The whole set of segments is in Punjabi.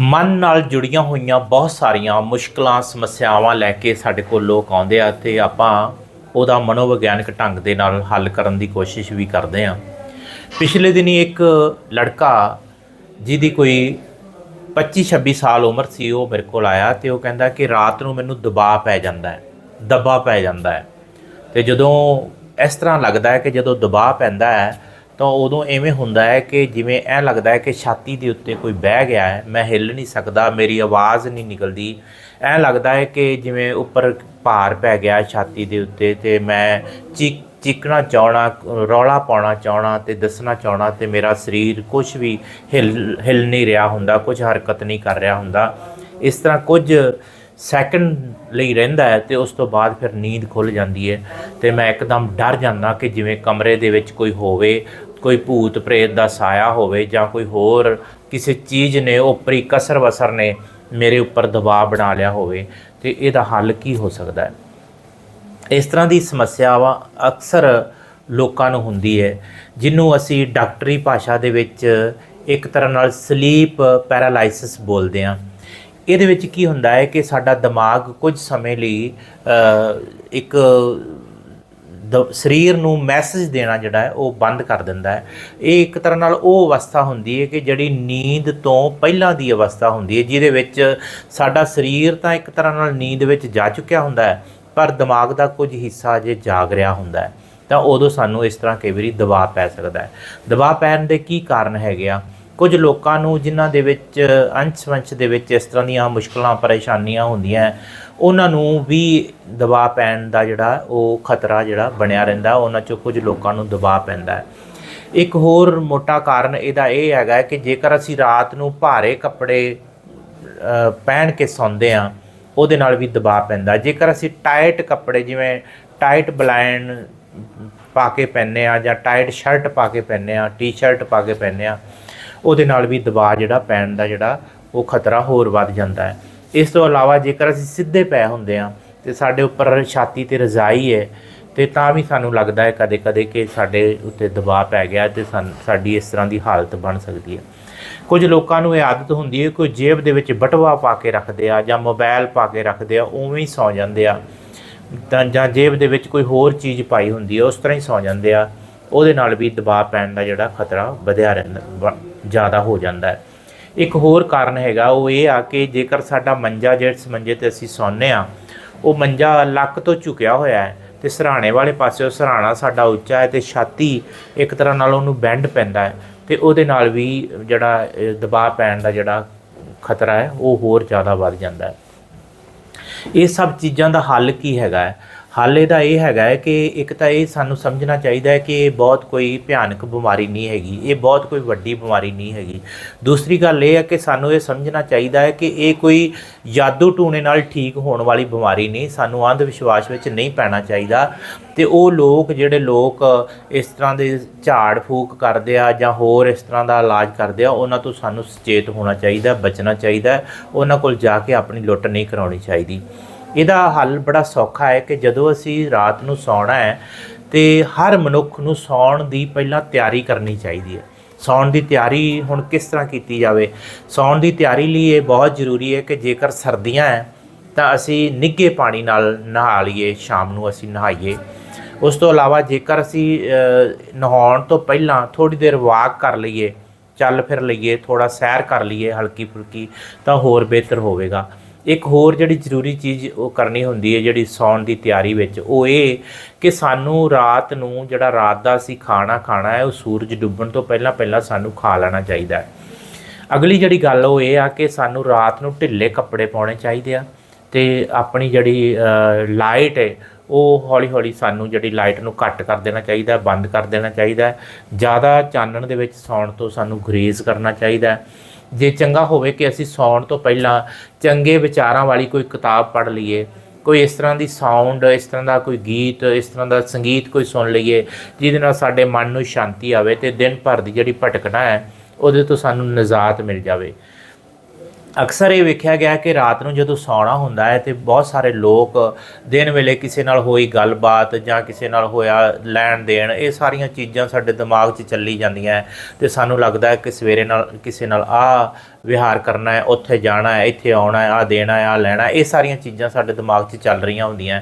ਮਨ ਨਾਲ ਜੁੜੀਆਂ ਹੋਈਆਂ ਬਹੁਤ ਸਾਰੀਆਂ ਮੁਸ਼ਕਲਾਂ, ਸਮੱਸਿਆਵਾਂ ਲੈ ਕੇ ਸਾਡੇ ਕੋਲ ਲੋਕ ਆਉਂਦੇ ਆ ਤੇ ਆਪਾਂ ਉਹਦਾ ਮਨੋਵਿਗਿਆਨਕ ਢੰਗ ਦੇ ਨਾਲ ਹੱਲ ਕਰਨ ਦੀ ਕੋਸ਼ਿਸ਼ ਵੀ ਕਰਦੇ ਆ। ਪਿਛਲੇ ਦਿਨੀ ਇੱਕ ਲੜਕਾ ਜਿਹਦੀ ਕੋਈ 25-26 ਸਾਲ ਉਮਰ ਸੀ, ਉਹ ਮੇਰੇ ਕੋਲ ਆਇਆ ਤੇ ਉਹ ਕਹਿੰਦਾ ਕਿ ਰਾਤ ਨੂੰ ਮੈਨੂੰ ਦਬਾਅ ਪੈ ਜਾਂਦਾ ਹੈ ਦਬਾ ਪੈ ਜਾਂਦਾ ਹੈ। ਤੇ ਜਦੋਂ ਇਸ ਤਰ੍ਹਾਂ ਲੱਗਦਾ ਹੈ ਕਿ ਜਦੋਂ ਦਬਾਅ ਪੈਂਦਾ ਹੈ ਤਾਂ ਉਦੋਂ ਐਵੇਂ ਹੁੰਦਾ ਹੈ ਕਿ ਜਿਵੇਂ ਐ ਲੱਗਦਾ ਹੈ ਕਿ ਛਾਤੀ ਦੇ ਉੱਤੇ ਕੋਈ ਬਹਿ ਗਿਆ ਹੈ, ਮੈਂ ਹਿੱਲ ਨਹੀਂ ਸਕਦਾ, ਮੇਰੀ ਆਵਾਜ਼ ਨਹੀਂ ਨਿਕਲਦੀ। ਐ ਲੱਗਦਾ ਹੈ ਕਿ ਜਿਵੇਂ ਉੱਪਰ ਭਾਰ ਪੈ ਗਿਆ ਛਾਤੀ ਦੇ ਉੱਤੇ ਤੇ ਮੈਂ ਚੀਕ ਚੀਕਣਾ ਚਾਹਣਾ, ਰੌਲਾ ਪਾਉਣਾ ਚਾਹਣਾ ਤੇ ਦੱਸਣਾ ਚਾਹਣਾ ਤੇ ਮੇਰਾ ਸਰੀਰ ਕੁਝ ਵੀ ਹਿੱਲ ਹਿੱਲ ਨਹੀਂ ਰਿਹਾ ਹੁੰਦਾ ਕੁਝ ਹਰਕਤ ਨਹੀਂ ਕਰ ਰਿਹਾ ਹੁੰਦਾ। ਇਸ ਤਰ੍ਹਾਂ ਕੁਝ ਸੈਕਿੰਡ ਲਈ ਰਹਿੰਦਾ ਹੈ ਤੇ ਉਸ ਤੋਂ ਬਾਅਦ ਫਿਰ ਨੀਂਦ ਖੁੱਲ ਜਾਂਦੀ ਹੈ ਤੇ ਮੈਂ ਇੱਕਦਮ ਡਰ ਜਾਂਦਾ ਕਿ ਜਿਵੇਂ ਕਮਰੇ ਦੇ ਵਿੱਚ ਕੋਈ ਹੋਵੇ ਕੋਈ ਭੂਤ ਪ੍ਰੇਤ ਦਾ ਸਾਇਆ ਹੋਵੇ ਜਾਂ ਕੋਈ ਹੋਰ ਕਿਸੇ ਚੀਜ਼ ਨੇ, ਉਪਰੀ ਕਸਰ ਵਸਰ ਨੇ ਮੇਰੇ ਉੱਪਰ ਦਬਾਅ ਬਣਾ ਲਿਆ ਹੋਵੇ, ਤੇ ਇਹਦਾ ਹੱਲ ਕੀ ਹੋ ਸਕਦਾ ਹੈ? ਇਸ ਤਰ੍ਹਾਂ ਦੀ ਸਮੱਸਿਆਵਾਂ ਅਕਸਰ ਲੋਕਾਂ ਨੂੰ ਹੁੰਦੀ ਹੈ, ਜਿਹਨੂੰ ਅਸੀਂ ਡਾਕਟਰੀ ਭਾਸ਼ਾ ਦੇ ਵਿੱਚ ਇੱਕ ਤਰ੍ਹਾਂ ਨਾਲ ਸਲੀਪ ਪੈਰਾਲਾਈਸਿਸ ਬੋਲਦੇ ਹਾਂ। ਇਹਦੇ ਵਿੱਚ ਕੀ ਹੁੰਦਾ ਹੈ ਕਿ ਸਾਡਾ ਦਿਮਾਗ ਕੁਝ ਸਮੇਂ ਲਈ ਇੱਕ ਸਰੀਰ ਨੂੰ ਮੈਸੇਜ ਦੇਣਾ ਜਿਹੜਾ ਉਹ ਬੰਦ ਕਰ ਦਿੰਦਾ ਹੈ। ਇਹ ਇੱਕ ਤਰ੍ਹਾਂ ਨਾਲ ਉਹ ਅਵਸਥਾ ਹੁੰਦੀ ਹੈ ਕਿ ਜਿਹੜੀ ਨੀਂਦ ਤੋਂ ਪਹਿਲਾਂ ਦੀ ਅਵਸਥਾ ਹੁੰਦੀ ਹੈ, ਜਿਹਦੇ ਵਿੱਚ ਸਾਡਾ ਸਰੀਰ ਤਾਂ ਇੱਕ ਤਰ੍ਹਾਂ ਨਾਲ ਨੀਂਦ ਵਿੱਚ ਜਾ ਚੁੱਕਿਆ ਹੁੰਦਾ ਹੈ, ਪਰ ਦਿਮਾਗ ਦਾ ਕੁਝ ਹਿੱਸਾ ਜੇ ਜਾਗ ਰਿਹਾ ਹੁੰਦਾ ਹੈ। ਤਾਂ ਉਦੋਂ ਸਾਨੂੰ ਇਸ ਤਰ੍ਹਾਂ ਕਈ ਵਾਰੀ ਦਬਾਅ ਪੈ ਸਕਦਾ ਹੈ। ਦਬਾਅ ਪੈਣ ਦੇ ਕੀ ਕਾਰਨ ਹੈਗੇ ਆ? ਕੁਝ ਲੋਕਾਂ ਨੂੰ ਜਿਨ੍ਹਾਂ ਦੇ ਵਿੱਚ ਅੰਸ਼ ਵੰਸ਼ ਦੇ ਵਿੱਚ ਇਸ ਤਰ੍ਹਾਂ ਦੀਆਂ ਮੁਸ਼ਕਲਾਂ, ਪਰੇਸ਼ਾਨੀਆਂ ਹੁੰਦੀਆਂ ਉਹਨਾਂ ਨੂੰ ਵੀ ਦਬਾਅ ਪੈਣ ਦਾ ਜਿਹੜਾ ਉਹ ਖਤਰਾ ਜਿਹੜਾ ਬਣਿਆ ਰਹਿੰਦਾ, ਉਹਨਾਂ ਚੋਂ ਕੁਝ ਲੋਕਾਂ ਨੂੰ ਦਬਾਅ ਪੈਂਦਾ ਇੱਕ ਹੋਰ ਮੋਟਾ ਕਾਰਨ ਇਹਦਾ ਇਹ ਹੈਗਾ ਕਿ ਜੇਕਰ ਅਸੀਂ ਰਾਤ ਨੂੰ ਭਾਰੇ ਕੱਪੜੇ ਪਹਿਨ ਕੇ ਸੌਂਦੇ ਆ ਉਹਦੇ ਨਾਲ ਵੀ ਦਬਾਅ ਪੈਂਦਾ ਜੇਕਰ ਅਸੀਂ ਟਾਈਟ ਕੱਪੜੇ ਜਿਵੇਂ ਟਾਈਟ ਬਲਾਈਨ ਪਾ ਕੇ ਪਹਿਨਦੇ ਆ ਜਾਂ ਟਾਈਟ ਸ਼ਰਟ ਪਾ ਕੇ ਪਹਿਨਦੇ ਆ ਟੀ-ਸ਼ਰਟ ਪਾ ਕੇ ਪਹਿਨਦੇ ਆ ਉਹਦੇ ਨਾਲ ਵੀ ਦਬਾਅ ਜਿਹੜਾ ਪੈਣ ਦਾ ਜਿਹੜਾ ਉਹ ਖਤਰਾ ਹੋਰ ਵੱਧ ਜਾਂਦਾ ਹੈ। ਇਸ ਤੋਂ ਇਲਾਵਾ ਜੇਕਰ ਅਸੀਂ ਸਿੱਧੇ ਪੈ ਹੁੰਦੇ ਆ ਤੇ ਸਾਡੇ ਉੱਪਰ ਛਾਤੀ ਤੇ ਰਜ਼ਾਈ ਹੈ ਤੇ ਤਾਂ ਵੀ ਸਾਨੂੰ ਲੱਗਦਾ ਹੈ ਕਦੇ-ਕਦੇ ਕਿ ਸਾਡੇ ਉੱਤੇ ਦਬਾਅ ਪੈ ਗਿਆ ਤੇ ਸਾਨ- ਸਾਡੀ ਇਸ ਤਰ੍ਹਾਂ ਦੀ ਹਾਲਤ ਬਣ ਸਕਦੀ ਹੈ। ਕੁਝ ਲੋਕਾਂ ਨੂੰ ਇਹ ਆਦਤ ਹੁੰਦੀ ਹੈ ਕੋਈ ਜੇਬ ਦੇ ਵਿੱਚ ਬਟਵਾ ਪਾ ਕੇ ਰੱਖਦੇ ਆ ਜਾਂ ਮੋਬਾਈਲ ਪਾ ਕੇ ਰੱਖਦੇ ਆ, ਉਵੇਂ ਹੀ ਸੌ ਜਾਂਦੇ ਆ। ਤਾਂ ਜਾਂ ਜੇਬ ਦੇ ਵਿੱਚ ਕੋਈ ਹੋਰ ਚੀਜ਼ ਪਾਈ ਹੁੰਦੀ ਹੈ, ਉਸ ਤਰ੍ਹਾਂ ਹੀ ਸੌ ਜਾਂਦੇ ਆ। ਉਹਦੇ ਨਾਲ ਵੀ ਦਬਾਅ ਪੈਣ ਦਾ ਜਿਹੜਾ ਖਤਰਾ ਵਧਿਆ ਰਹਿੰਦਾ, ਵ- ਜ਼ਿਆਦਾ ਹੋ ਜਾਂਦਾ ਹੈ। ਇੱਕ ਹੋਰ ਕਾਰਨ ਹੈਗਾ, ਉਹ ਇਹ ਆ ਕਿ ਜੇਕਰ ਸਾਡਾ ਮੰਜਾ ਜਿਸ ਮੰਜੇ ਤੇ ਅਸੀਂ ਸੌਂਦੇ ਆ ਉਹ ਮੰਜਾ ਲੱਕ ਤੋਂ ਝੁਕਿਆ ਹੋਇਆ ਹੈ ਤੇ ਸਰਾਣੇ ਵਾਲੇ ਪਾਸੇ ਉਹ ਸਰਾਣਾ ਸਾਡਾ ਉੱਚਾ ਹੈ ਤੇ ਛਾਤੀ ਇੱਕ ਤਰ੍ਹਾਂ ਨਾਲ ਉਹਨੂੰ ਬੈਂਡ ਪੈਂਦਾ ਹੈ ਤੇ ਉਹਦੇ ਨਾਲ ਵੀ ਜਿਹੜਾ ਦਬਾਅ ਪੈਣ ਦਾ ਜਿਹੜਾ ਖਤਰਾ ਹੈ, ਉਹ ਹੋਰ ਜ਼ਿਆਦਾ ਵੱਧ ਜਾਂਦਾ ਹੈ। ਇਹ ਸਭ ਚੀਜ਼ਾਂ ਦਾ ਹੱਲ ਕੀ ਹੈਗਾ ਹੈ? ਹਾਲੇ ਇਹਦਾ ਇਹ ਹੈਗਾ ਹੈ ਕਿ ਇੱਕ ਤਾਂ ਇਹ ਸਾਨੂੰ ਸਮਝਣਾ ਚਾਹੀਦਾ ਹੈ ਕਿ ਇਹ ਬਹੁਤ ਕੋਈ ਭਿਆਨਕ ਬਿਮਾਰੀ ਨਹੀਂ ਹੈਗੀ, ਇਹ ਬਹੁਤ ਕੋਈ ਵੱਡੀ ਬਿਮਾਰੀ ਨਹੀਂ ਹੈਗੀ। ਦੂਸਰੀ ਗੱਲ ਇਹ ਹੈ ਕਿ ਸਾਨੂੰ ਇਹ ਸਮਝਣਾ ਚਾਹੀਦਾ ਹੈ ਕਿ ਇਹ ਕੋਈ ਜਾਦੂ ਟੂਣੇ ਨਾਲ ਠੀਕ ਹੋਣ ਵਾਲੀ ਬਿਮਾਰੀ ਨਹੀਂ, ਸਾਨੂੰ ਅੰਧ ਵਿਸ਼ਵਾਸ ਵਿੱਚ ਨਹੀਂ ਪੈਣਾ ਚਾਹੀਦਾ ਤੇ ਉਹ ਲੋਕ ਜਿਹੜੇ ਲੋਕ ਇਸ ਤਰ੍ਹਾਂ ਦੇ ਝਾੜ ਫੂਕ ਕਰਦੇ ਆ ਜਾਂ ਹੋਰ ਇਸ ਤਰ੍ਹਾਂ ਦਾ ਇਲਾਜ ਕਰਦੇ ਆ, ਉਹਨਾਂ ਤੋਂ ਸਾਨੂੰ ਸੁਚੇਤ ਹੋਣਾ ਚਾਹੀਦਾ, ਬਚਣਾ ਚਾਹੀਦਾ ਉਹਨਾਂ ਕੋਲ ਜਾ ਕੇ ਆਪਣੀ ਲੁੱਟ ਨਹੀਂ ਕਰਾਉਣੀ ਚਾਹੀਦੀ। ਇਹਦਾ ਹੱਲ ਬੜਾ ਸੌਖਾ ਹੈ ਕਿ ਜਦੋਂ ਅਸੀਂ ਰਾਤ ਨੂੰ ਸੌਣਾ ਹੈ ਤੇ ਹਰ ਮਨੁੱਖ ਨੂੰ ਸੌਣ ਦੀ ਪਹਿਲਾਂ ਤਿਆਰੀ ਕਰਨੀ ਚਾਹੀਦੀ ਹੈ। ਸੌਣ ਦੀ ਤਿਆਰੀ ਹੁਣ ਕਿਸ ਤਰ੍ਹਾਂ ਕੀਤੀ ਜਾਵੇ? ਸੌਣ ਦੀ ਤਿਆਰੀ ਲਈ ਇਹ ਬਹੁਤ ਜ਼ਰੂਰੀ ਹੈ ਕਿ ਜੇਕਰ ਸਰਦੀਆਂ ਹੈ ਤਾਂ ਅਸੀਂ ਨਿੱਘੇ ਪਾਣੀ ਨਾਲ ਨਹਾ ਲਈਏ, ਸ਼ਾਮ ਨੂੰ ਅਸੀਂ ਨਹਾਈਏ। ਉਸ ਤੋਂ ਇਲਾਵਾ ਜੇਕਰ ਅਸੀਂ ਨਹਾਉਣ ਤੋਂ ਪਹਿਲਾਂ ਥੋੜੀ ਦੇਰ ਵਾਕ ਕਰ ਲਈਏ, ਚੱਲ ਫਿਰ ਲਈਏ ਥੋੜਾ ਸੈਰ ਕਰ ਲਈਏ ਹਲਕੀ ਫੁਲਕੀ ਤਾਂ ਹੋਰ ਬਿਹਤਰ ਹੋਵੇਗਾ। ਇੱਕ ਹੋਰ ਜਿਹੜੀ ਜ਼ਰੂਰੀ ਚੀਜ਼ ਉਹ ਕਰਨੀ ਹੁੰਦੀ ਹੈ ਜਿਹੜੀ ਸੌਣ ਦੀ ਤਿਆਰੀ ਵਿੱਚ, ਉਹ ਇਹ ਕਿ ਸਾਨੂੰ ਰਾਤ ਨੂੰ ਜਿਹੜਾ ਰਾਤ ਦਾ ਅਸੀਂ ਖਾਣਾ ਖਾਣਾ ਹੈ, ਉਹ ਸੂਰਜ ਡੁੱਬਣ ਤੋਂ ਪਹਿਲਾਂ ਪਹਿਲਾਂ ਸਾਨੂੰ ਖਾ ਲੈਣਾ ਚਾਹੀਦਾ ਹੈ। ਅਗਲੀ ਜਿਹੜੀ ਗੱਲ ਉਹ ਇਹ ਆ ਕਿ ਸਾਨੂੰ ਰਾਤ ਨੂੰ ਢਿੱਲੇ ਕੱਪੜੇ ਪਾਉਣੇ ਚਾਹੀਦੇ ਆ ਤੇ ਆਪਣੀ ਜਿਹੜੀ ਲਾਈਟ ਹੈ, ਉਹ ਹੌਲੀ ਹੌਲੀ ਸਾਨੂੰ ਜਿਹੜੀ ਲਾਈਟ ਨੂੰ ਘੱਟ ਕਰ ਦੇਣਾ ਚਾਹੀਦਾ ਬੰਦ ਕਰ ਦੇਣਾ ਚਾਹੀਦਾ ਜ਼ਿਆਦਾ ਚਾਨਣ ਦੇ ਵਿੱਚ ਸੌਣ ਤੋਂ ਸਾਨੂੰ ਗਰੇਜ਼ ਕਰਨਾ ਚਾਹੀਦਾ ਜੇ ਚੰਗਾ ਹੋਵੇ ਕਿ ਅਸੀਂ ਸੌਣ ਤੋਂ ਪਹਿਲਾਂ ਚੰਗੇ ਵਿਚਾਰਾਂ ਵਾਲੀ ਕੋਈ ਕਿਤਾਬ ਪੜ੍ਹ ਲਈਏ, ਕੋਈ ਇਸ ਤਰ੍ਹਾਂ ਦੀ ਸਾਊਂਡ ਇਸ ਤਰ੍ਹਾਂ ਦਾ ਕੋਈ ਗੀਤ, ਇਸ ਤਰ੍ਹਾਂ ਦਾ ਸੰਗੀਤ ਕੋਈ ਸੁਣ ਲਈਏ, ਜਿਹਦੇ ਨਾਲ ਸਾਡੇ ਮਨ ਨੂੰ ਸ਼ਾਂਤੀ ਆਵੇ ਤੇ ਦਿਨ ਭਰ ਦੀ ਜਿਹੜੀ ਭਟਕਣਾ ਹੈ, ਉਹਦੇ ਤੋਂ ਸਾਨੂੰ ਨਿਜਾਤ ਮਿਲ ਜਾਵੇ। ਅਕਸਰ ਇਹ ਵੇਖਿਆ ਗਿਆ ਕਿ ਰਾਤ ਨੂੰ ਜਦੋਂ ਸੌਣਾ ਹੁੰਦਾ ਹੈ ਤੇ ਬਹੁਤ ਸਾਰੇ ਲੋਕ ਦਿਨ ਵੇਲੇ ਕਿਸੇ ਨਾਲ ਹੋਈ ਗੱਲਬਾਤ ਜਾਂ ਕਿਸੇ ਨਾਲ ਹੋਇਆ ਲੈਣ ਦੇਣ, ਇਹ ਸਾਰੀਆਂ ਚੀਜ਼ਾਂ ਸਾਡੇ ਦਿਮਾਗ 'ਚ ਚੱਲੀ ਜਾਂਦੀਆਂ ਹੈ ਤੇ ਸਾਨੂੰ ਲੱਗਦਾ ਹੈ ਕਿ ਸਵੇਰੇ ਨਾਲ ਕਿਸੇ ਨਾਲ ਆ ਵਿਹਾਰ ਕਰਨਾ ਹੈ, ਉੱਥੇ ਜਾਣਾ ਹੈ, ਇੱਥੇ ਆਉਣਾ ਹੈ ਆ ਦੇਣਾ ਹੈ ਆ ਲੈਣਾ ਇਹ ਸਾਰੀਆਂ ਚੀਜ਼ਾਂ ਸਾਡੇ ਦਿਮਾਗ 'ਚ ਚੱਲ ਰਹੀਆਂ ਹੁੰਦੀਆਂ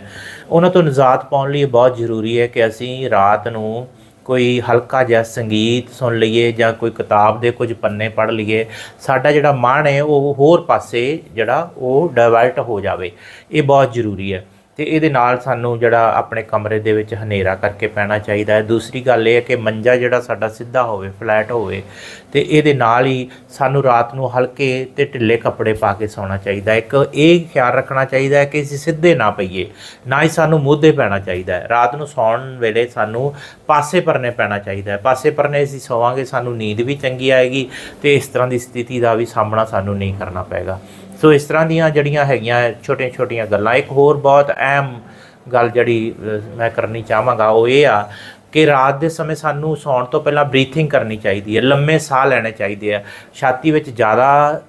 ਉਹਨਾਂ ਤੋਂ ਨਿਜਾਤ ਪਾਉਣ ਲਈ ਇਹ ਬਹੁਤ ਜ਼ਰੂਰੀ ਹੈ ਕਿ ਅਸੀਂ ਰਾਤ ਨੂੰ ਕੋਈ ਹਲਕਾ ਜਿਹਾ ਸੰਗੀਤ ਸੁਣ ਲਈਏ ਜਾਂ ਕੋਈ ਕਿਤਾਬ ਦੇ ਕੁਝ ਪੰਨੇ ਪੜ੍ਹ ਲਈਏ, ਸਾਡਾ ਜਿਹੜਾ ਮਨ ਹੈ ਉਹ ਹੋਰ ਪਾਸੇ ਜਿਹੜਾ ਉਹ ਡਾਇਵਰਟ ਹੋ ਜਾਵੇ। ਇਹ ਬਹੁਤ ਜ਼ਰੂਰੀ ਹੈ। ਤੇ ਇਹਦੇ ਨਾਲ ਸਾਨੂੰ ਜਿਹੜਾ ਆਪਣੇ ਕਮਰੇ ਦੇ ਵਿੱਚ ਹਨੇਰਾ ਕਰਕੇ ਪੈਣਾ ਚਾਹੀਦਾ ਹੈ। ਦੂਸਰੀ ਗੱਲ ਇਹ ਹੈ ਕਿ ਮੰਜਾ ਜਿਹੜਾ ਸਾਡਾ ਸਿੱਧਾ ਹੋਵੇ, ਫਲੈਟ ਹੋਵੇ, ਤੇ ਇਹਦੇ ਨਾਲ ਹੀ ਸਾਨੂੰ ਰਾਤ ਨੂੰ ਹਲਕੇ ਤੇ ਢਿੱਲੇ ਕੱਪੜੇ ਪਾ ਕੇ ਸੌਣਾ ਚਾਹੀਦਾ ਇੱਕ ਇਹ ਖਿਆਲ ਰੱਖਣਾ ਚਾਹੀਦਾ ਹੈ ਕਿ ਅਸੀਂ ਸਿੱਧੇ ਨਾ ਪਈਏ, ਨਾ ਹੀ ਸਾਨੂੰ ਮੁੱਧੇ ਪੈਣਾ ਚਾਹੀਦਾ ਹੈ। ਰਾਤ ਨੂੰ ਸੌਣ ਵੇਲੇ ਸਾਨੂੰ ਪਾਸੇ ਪਰਨੇ ਪੈਣਾ ਚਾਹੀਦਾ ਹੈ। ਪਾਸੇ ਪਰਨੇ ਅਸੀਂ ਸੌਵਾਂਗੇ, ਸਾਨੂੰ ਨੀਂਦ ਵੀ ਚੰਗੀ ਆਏਗੀ ਤੇ ਇਸ ਤਰ੍ਹਾਂ ਦੀ ਸਥਿਤੀ ਦਾ ਵੀ ਸਾਹਮਣਾ ਸਾਨੂੰ ਨਹੀਂ ਕਰਨਾ ਪਏਗਾ। ਸੋ ਇਸ ਤਰ੍ਹਾਂ ਦੀਆਂ ਜਿਹੜੀਆਂ ਹੈਗੀਆਂ ਛੋਟੀਆਂ ਛੋਟੀਆਂ ਗੱਲਾਂ, ਇੱਕ ਹੋਰ ਬਹੁਤ ਅਹਿਮ ਗੱਲ ਜਿਹੜੀ ਮੈਂ ਕਰਨੀ ਚਾਹਾਂਗਾ, ਉਹ ਇਹ ਆ ਕਿ ਰਾਤ ਦੇ ਸਮੇਂ ਸਾਨੂੰ ਸੌਣ ਤੋਂ ਪਹਿਲਾਂ ਬਰੀਥਿੰਗ ਕਰਨੀ ਚਾਹੀਦੀ ਹੈ, ਲੰਮੇ ਸਾਹ ਲੈਣੇ ਚਾਹੀਦੇ ਆ। ਛਾਤੀ ਵਿੱਚ ਜ਼ਿਆਦਾ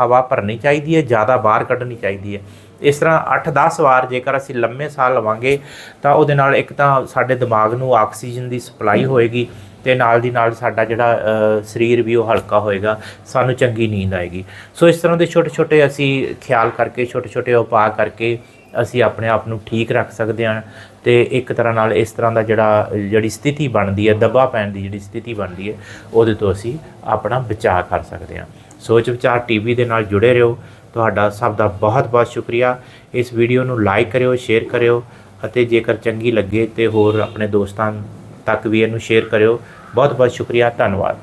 ਹਵਾ ਭਰਨੀ ਚਾਹੀਦੀ ਹੈ, ਜ਼ਿਆਦਾ ਬਾਹਰ ਕੱਢਣੀ ਚਾਹੀਦੀ ਹੈ। ਇਸ ਤਰ੍ਹਾਂ 8-10 ਵਾਰ ਜੇਕਰ ਅਸੀਂ ਲੰਮੇ ਸਾਹ ਲਵਾਂਗੇ, ਤਾਂ ਉਹਦੇ ਨਾਲ ਇੱਕ ਤਾਂ ਸਾਡੇ ਦਿਮਾਗ ਨੂੰ ਆਕਸੀਜਨ ਦੀ ਸਪਲਾਈ ਹੋਏਗੀ ਤੇ ਨਾਲ ਦੀ ਨਾਲ ਸਾਡਾ ਜਿਹੜਾ ਸਰੀਰ ਵੀ ਉਹ ਹਲਕਾ ਹੋਏਗਾ, ਸਾਨੂੰ ਚੰਗੀ ਨੀਂਦ ਆਏਗੀ। ਸੋ ਇਸ ਤਰ੍ਹਾਂ ਦੇ ਛੋਟੇ ਛੋਟੇ ਅਸੀਂ ਖਿਆਲ ਕਰਕੇ ਛੋਟੇ ਛੋਟੇ ਉਪਾਅ ਕਰਕੇ ਅਸੀਂ ਆਪਣੇ ਆਪ ਨੂੰ ਠੀਕ ਰੱਖ ਸਕਦੇ ਹਾਂ ਤੇ ਇੱਕ ਤਰ੍ਹਾਂ ਨਾਲ ਇਸ ਤਰ੍ਹਾਂ ਦਾ ਜਿਹੜਾ, ਜਿਹੜੀ ਸਥਿਤੀ ਬਣਦੀ ਹੈ ਦਬਾਅ ਪੈਣ ਦੀ ਜਿਹੜੀ ਸਥਿਤੀ ਬਣਦੀ ਹੈ, ਉਹਦੇ ਤੋਂ ਅਸੀਂ ਆਪਣਾ ਬਚਾਅ ਕਰ ਸਕਦੇ ਹਾਂ। ਸੋਚ ਵਿਚਾਰ ਟੀਵੀ ਦੇ ਨਾਲ ਜੁੜੇ ਰਹੋ। ਤੁਹਾਡਾ ਸਭ ਦਾ ਬਹੁਤ ਬਹੁਤ ਸ਼ੁਕਰੀਆ। ਇਸ ਵੀਡੀਓ ਨੂੰ ਲਾਈਕ ਕਰਿਓ ਸ਼ੇਅਰ ਕਰਿਓ ਅਤੇ ਜੇਕਰ ਚੰਗੀ ਲੱਗੇ ਤੇ ਹੋਰ ਆਪਣੇ ਦੋਸਤਾਂ ਤੱਕ ਵੀ ਇਹਨੂੰ ਸ਼ੇਅਰ ਕਰਿਓ। ਬਹੁਤ ਬਹੁਤ ਸ਼ੁਕਰੀਆ ਧੰਨਵਾਦ।